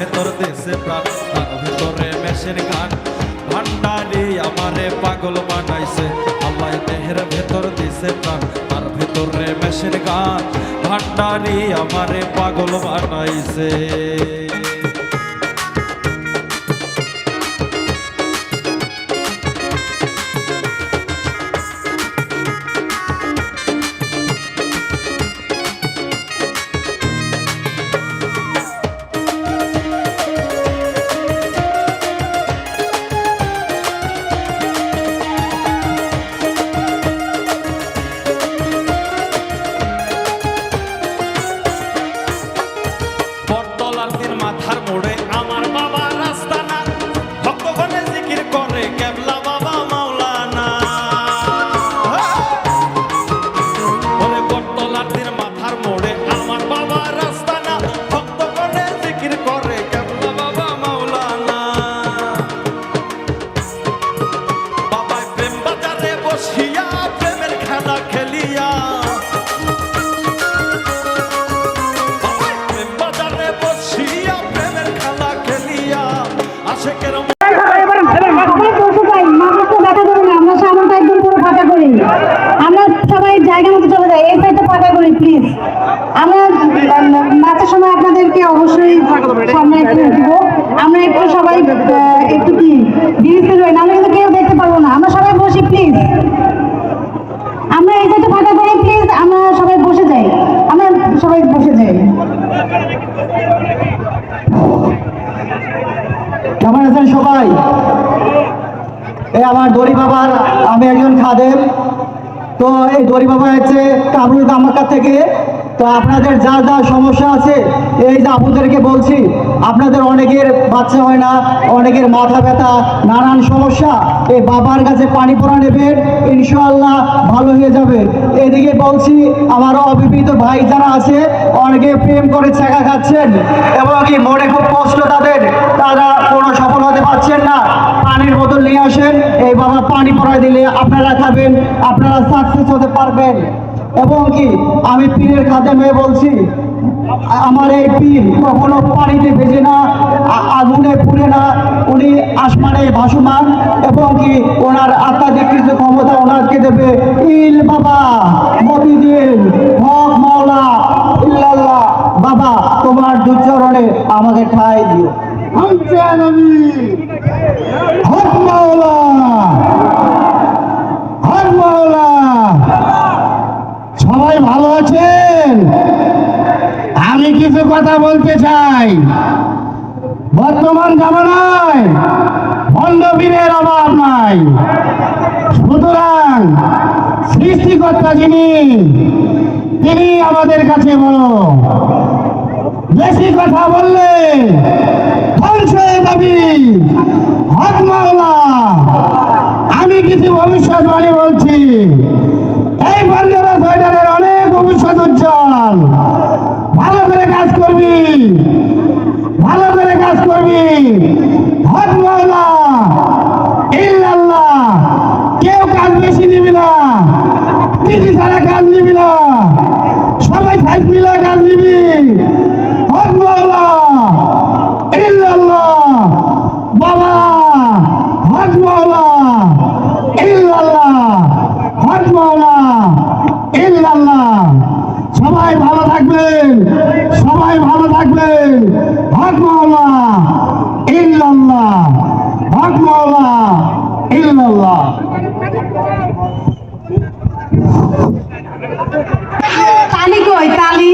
ভেতর দেশে প্রাণ ভেতরে মেশিন গান। ভান্ডারি আমারে পাগল বানাইছে। আল্লাহ দেহের ভেতর দিছে প্রাণ, তার ভেতরে মেশিন গান। ভান্ডারি আমারে পাগল বানাইছে। প্লিজ আমরা নাচের সময় আপনাদেরকে অবশ্যই সামনে একটু দিব। আমরা একটু সবাই একটু কি হই নাহলে কিন্তু কেউ দেখতে পারব না। আমরা সবাই বসি প্লিজ আমরা ফাঁকা করি প্লিজ আমরা সবাই বসে যাই। আমরা সবাই বসে যাই। কেমন আছেন সবাই? আমার দড়ি বাবার, আমি একজন খাদেম। তো এই দড়ি বাবা হচ্ছে কামরুল কামাক্কা থেকে। তো আপনাদের যা যা সমস্যা আছে, এই যে আপুদেরকে বলছি, আপনাদের অনেকের বাচ্চা হয় না, অনেকের মাথা ব্যথা, নানান সমস্যা। এই বাবার কাছে পানি পড়া নেবেন ইনশাল্লাহ ভালো হয়ে যাবে। এদিকে বলছি, আমার অবিবাহিত ভাই যারা আছে, অনেকে প্রেম করে ছেঁকা খাচ্ছেন, এবং কি মনে খুব কষ্ট তাদের, তারা কোনো সফল হতে পারছেন না। পানির বোতল নিয়ে আসেন এই বাবা পানি পড়ায় দিলে আপনারা খাবেন, আপনারা সাকসেস হতে পারবেন। এবং কি, আমি পীরের খাতে মেয়ে বলছি, আমার এই পীর কখনো পানিতে ভেজে না আগুনে পুড়ে না। উনি আসমানে ভাসমান, এবং কি, ওনার আত্মাধিক কিছু ক্ষমতা ওনাকে দেবে, ইল বাবা মতিদিন হক মাওলা, ইল্লাল্লাহ, বাবা, তোমার দুচরণে আমাকে ঠাই দিও। হক মাওলা হক সবাই ভালো আছেন? আমি কিছু কথা বলতে চাই। বর্তমান জামানায় ভণ্ডবীরের অভাব নাই। সুতরাং সৃষ্টিকর্তা যিনি তিনি আমাদের কাছে বড়। বেশি কথা বললে হয়ে হক আমি কিছু ভবিষ্যৎবাণী বলছি। এই বন্ধুরা সোয়েটারের অনেক ভবিষ্যৎ উজ্জ্বল। ভালো করে কাজ করবি। ভালো করে কাজ করবি। হক মাওলা। ইল্লাল্লাহ। কেউ কাজ বেশি নিবি না। দিদি ছাড়া কাজ নিবি না। সবাই সাইজ মিলে কাজ নিবি। ইল্লাল্লাহ হক মাওলা ইল্লাল্লাহ। তালি কই তালি?